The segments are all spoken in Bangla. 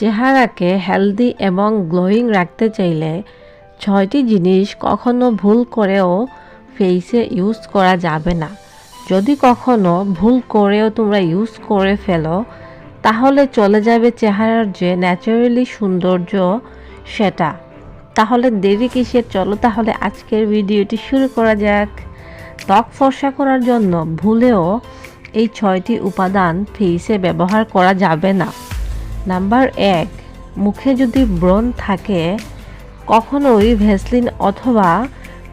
চেহারাকে হেলদি এবং গ্লোয়িং রাখতে চাইলে ছয়টি জিনিস কখনো ভুল করেও ফেসে ইউজ করা যাবে না। যদি কখনো ভুল করেও তোমরা ইউজ করে ফেলো, তাহলে চলে যাবে চেহারার যে ন্যাচারালি সৌন্দর্য সেটা। তাহলে দেরি কিসের? চলো তাহলে আজকের ভিডিওটি শুরু করা যাক। ত্বক ফর্সা করার জন্য ভুলেও এই ছয়টি উপাদান ফেসে ব্যবহার করা যাবে না। নাম্বার এক, মুখে যদি ব্রণ থাকে, কখনোই ভেসলিন অথবা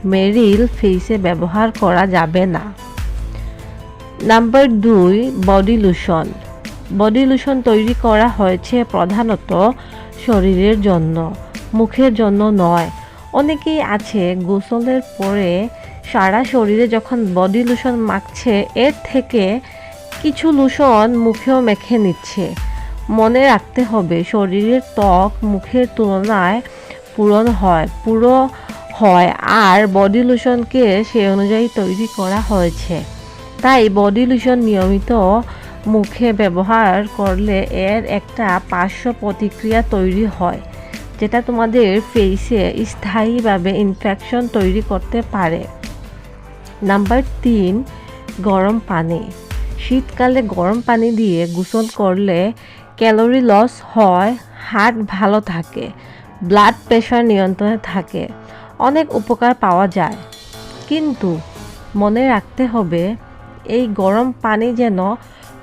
মেরিল ফেসে ব্যবহার করা যাবে না। নাম্বার দুই, বডি লোশন। বডি লোশন তৈরি করা হয়েছে প্রধানত শরীরের জন্য, মুখের জন্য নয়। অনেকেই আছে গোসলের পরে সারা শরীরে যখন বডি লোশন মাখছে, এর থেকে কিছু লোশন মুখেও মেখে নিচ্ছে। মনে রাখতে হবে, শরীরের ত্বক মুখের তুলনায় পূরণ হয়, পুরো হয়, আর বডি লোশনকে সে অনুযায়ী তৈরি করা হয়েছে। তাই বডি লোশন নিয়মিত মুখে ব্যবহার করলে এর একটা পার্শ্ব প্রতিক্রিয়া তৈরি হয়, যেটা তোমাদের ফেসে স্থায়ীভাবে ইনফেকশন তৈরি করতে পারে। নাম্বার তিন, গরম পানি। শীতকালে গরম পানি দিয়ে গোসল করলে ক্যালোরি লস হয় হার্ট ভালো থাকে, ব্লাড প্রেশার নিয়ন্ত্রণে থাকে, অনেক উপকার পাওয়া যায়। কিন্তু মনে রাখতে হবে, এই গরম পানি যেন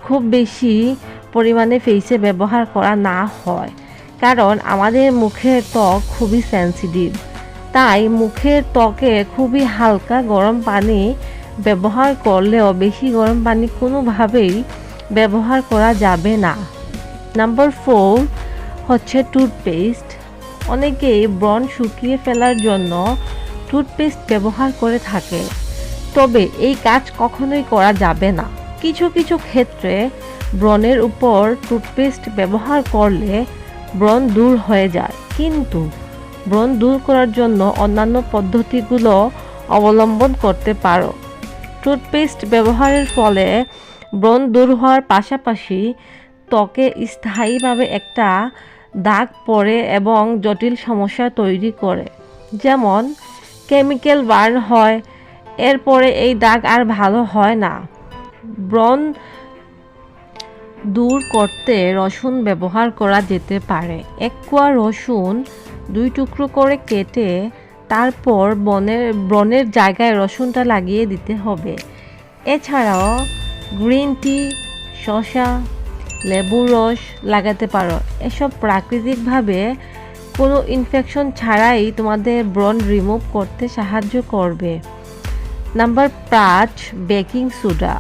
খুব বেশি পরিমাণে ফেসে ব্যবহার করা না হয়। কারণ আমাদের মুখের ত্বক খুবই সেন্সিটিভ তাই মুখের ত্বকে খুবই হালকা গরম পানি ব্যবহার করলেও বেশি গরম পানি কোনোভাবেই ব্যবহার করা যাবে না। নাম্বার ফোর হচ্ছে টুথপেস্ট অনেকেই ব্রণ শুকিয়ে ফেলার জন্য টুথপেস্ট ব্যবহার করে থাকে। তবে এই কাজ কখনোই করা যাবে না। কিছু কিছু ক্ষেত্রে ব্রণের উপর টুথপেস্ট ব্যবহার করলে ব্রণ দূর হয়ে যায়। কিন্তু ব্রণ দূর করার জন্য অন্যান্য পদ্ধতিগুলো অবলম্বন করতে পারো। টুথপেস্ট ব্যবহারের ফলে ব্রণ দূর হওয়ার পাশাপাশি ত্বকে স্থায়ীভাবে একটা দাগ পড়ে এবং জটিল সমস্যা তৈরি করে। যেমন, কেমিক্যাল বার্ন হয়, এরপরে এই দাগ আর ভালো হয় না। ব্রণ দূর করতে রসুন ব্যবহার করা যেতে পারে। এক কোয়া রসুন দুই টুকরো করে কেটে তারপর বনের, ব্রণের জায়গায় রসুনটা লাগিয়ে দিতে হবে। এছাড়াও গ্রিন টি, শসা লেবুর রস লাগাতে পারো। এসব প্রাকৃতিকভাবে কোনো ইনফেকশন ছাড়াই তোমাদের ব্রণ রিমুভ করতে সাহায্য করবে। নাম্বার পাঁচ বেকিং সোডা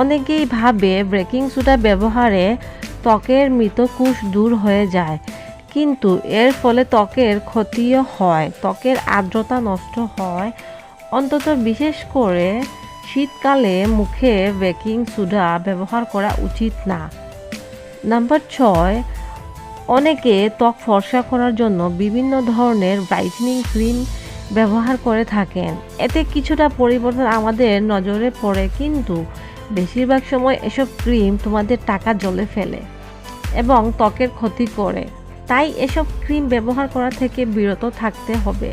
অনেকেই ভাবে বেকিং সোডা ব্যবহারে ত্বকের মৃতকোষ দূর হয়ে যায়, কিন্তু এর ফলে ত্বকের ক্ষতিও হয়, ত্বকের আর্দ্রতা নষ্ট হয়। অন্তত বিশেষ করে শীতকালে মুখে বেকিং সোডা ব্যবহার করা উচিত না। নাম্বার ছয়, অনেকে ত্বক ফর্সা করার জন্য বিভিন্ন ধরনের ব্রাইটনিং ক্রিম ব্যবহার করে থাকেন। এতে কিছুটা পরিবর্তন আমাদের নজরে পড়ে, কিন্তু বেশিরভাগ সময় এসব ক্রিম তোমাদের টাকা জলে ফেলে এবং ত্বকের ক্ষতি করে। তাই এসব ক্রিম ব্যবহার করা থেকে বিরত থাকতে হবে।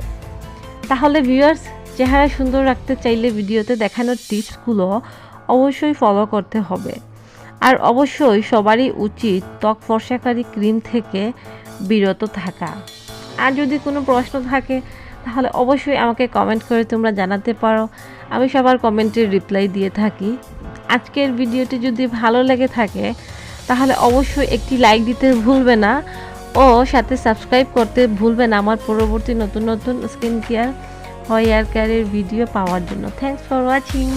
তাহলে ভিউয়ার্স চেহারা সুন্দর রাখতে চাইলে ভিডিওতে দেখানো টিপসগুলো অবশ্যই ফলো করতে হবে। আর অবশ্যই সবারই উচিত ত্বক ফর্সাকারী ক্রিম থেকে বিরত থাকা। আর যদি কোনো প্রশ্ন থাকে, তাহলে অবশ্যই আমাকে কমেন্ট করে তোমরা জানাতে পারো। আমি সবার কমেন্টের রিপ্লাই দিয়ে থাকি। আজকের ভিডিওটি যদি ভালো লেগে থাকে, তাহলে অবশ্যই একটি লাইক দিতে ভুলবে না ও সাথে সাবস্ক্রাইব করতে ভুলবে না আমার পরবর্তী নতুন নতুন স্কিন কেয়ার হয় হেয়ার কেয়ারের ভিডিও পাওয়ার জন্য। Thanks for watching